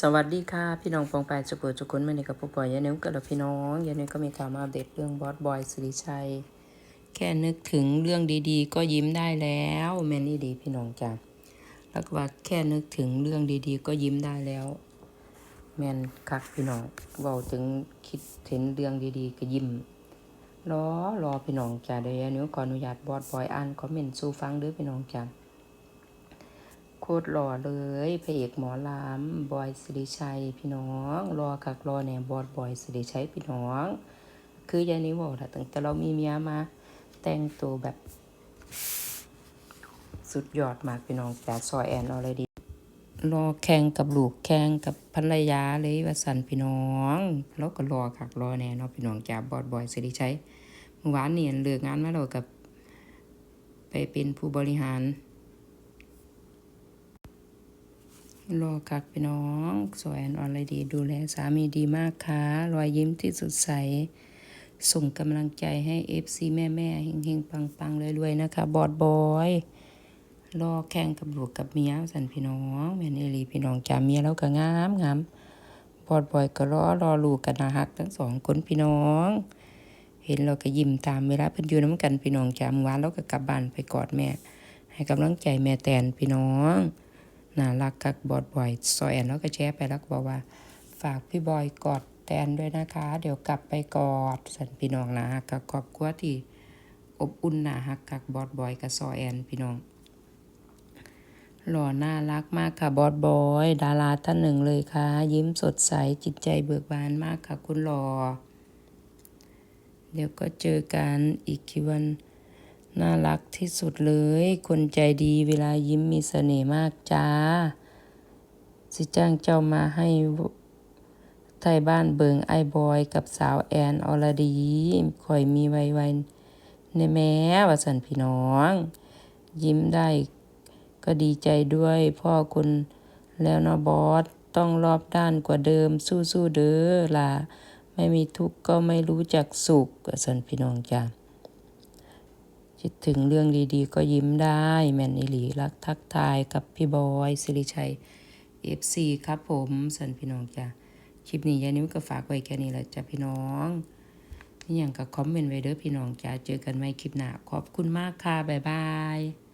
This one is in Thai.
สวัสดีค่ะ พี่น้องปองปายจุกุจุกคนมื่อนี้กับผู้ป่วยยานิ้วกับเราพี่น้องยานิ้วก็มีข่าวมาอัปเดตเรื่องบอสบอยสิริชัย แค่นึกถึงเรื่องดีๆ ก็ยิ้มได้แล้วแม่นี่ดีพี่น้องจ้ะแล้วก็ว่าแค่นึกถึงเรื่องดีๆ ก็ยิ้มได้แล้ว แมนคักพี่น้องว้าถึงคิดเห็นเรื่องดีๆ ก็ยิ้มรอรอพี่น้องจ้ะเดี๋ยวยานิ้วขออนุญาตบอสบอยอ่านคอมเมนต์สู่ฟังเด้อพี่น้องจ้ะ คตรหล่อเลยพระเอกหมอลำบอยสิริชัยพี่น้องรอคักรอแหน่บอดบอยสิริชัยพี่น้อง คือยายนี้บอกละตั้งแต่เรามีเมียมา แต่งตัวแบบ สุดยอดมากพี่น้องแต่ซอยแอนออลดีรอแข่งกับลูกแข่งกับภรรยาเลยว่าสันพี่น้องแล้วก็รอคักรอแน่เนาะพี่น้องจากบอดบอยสิริชัยเมื่อวานเนี่ยเลือกงานมาแล้วกับไปเป็นผู้บริหาร รอคักพี่น้อง สวยอ่อนไลดี ดูแลสามีดีมากค่ะรอยยิ้มที่สดใส ส่งกำลังใจให้เอฟซีแม่แม่ๆเฮงๆ ปังๆรวยๆนะคะ บอดบอยรอแข่งกับลูกกับเมียสันพี่น้องแม่นเอลีพี่น้องจาเมียแล้วก็งามงามบอดบอยก็รอรอลูกกันนะฮักทั้งสองคนพี่น้อง เห็นเราก็ยิ้มตามเวลาเพิ่นอยู่น้ำกันพี่น้องจามวานแล้วก็กลับบ้านไปกอดแม่ ให้กำลังใจแม่แตนพี่น้อง น่ารักกักบอดบ่อยซอยแอนแล้วก็แชร์ไปแล้วก็บอกว่า ฝากพี่บอยกอดแตนด้วยนะคะ เดี๋ยวกลับไปกอดสันพี่น้องนะฮักกับครอบครัวที่อบอุ่นนะฮักกับบอดบอยกับซอยแอนพี่น้องหล่อน่ารักมากค่ะบอดบอย ดาราท่านหนึ่งเลยค่ะ ยิ้มสดใสจิตใจเบิกบานมากค่ะคุณหล่อ เดี๋ยวก็เจอกันอีกกี่วัน น่ารักที่สุดเลย คนใจดีเวลายิ้มมีเสน่ห์มากจ้า สิจ้างเจ้ามาให้ไทยบ้านเบิงไอ้บอย กับสาวแอนอรดีคอยมีไวไวในแม้ว่าสันพี่น้อง ยิ้มได้ก็ดีใจด้วยพ่อคุณแล้วนาะบอส ต้องรอบด้านกว่าเดิมสู้ๆเด้อล่ะ ไม่มีทุกข์ก็ไม่รู้จักสุขสันพี่น้องจ้า คิดถึงเรื่องดีๆ ก็ยิ้มได้ แมนอิหลีรักทักทายกับพี่บอยสิริชัย FC ครับผมสันพี่น้องจ้ะคลิปนี้ยานิ้วก็ฝากไว้แค่นี้แหละจ้ะพี่น้องนี่อย่างกับคอมเมนต์ไว้เด้อพี่น้องจ้ะเจอกันใหม่คลิปหน้าขอบคุณมากค่ะบ๊ายบาย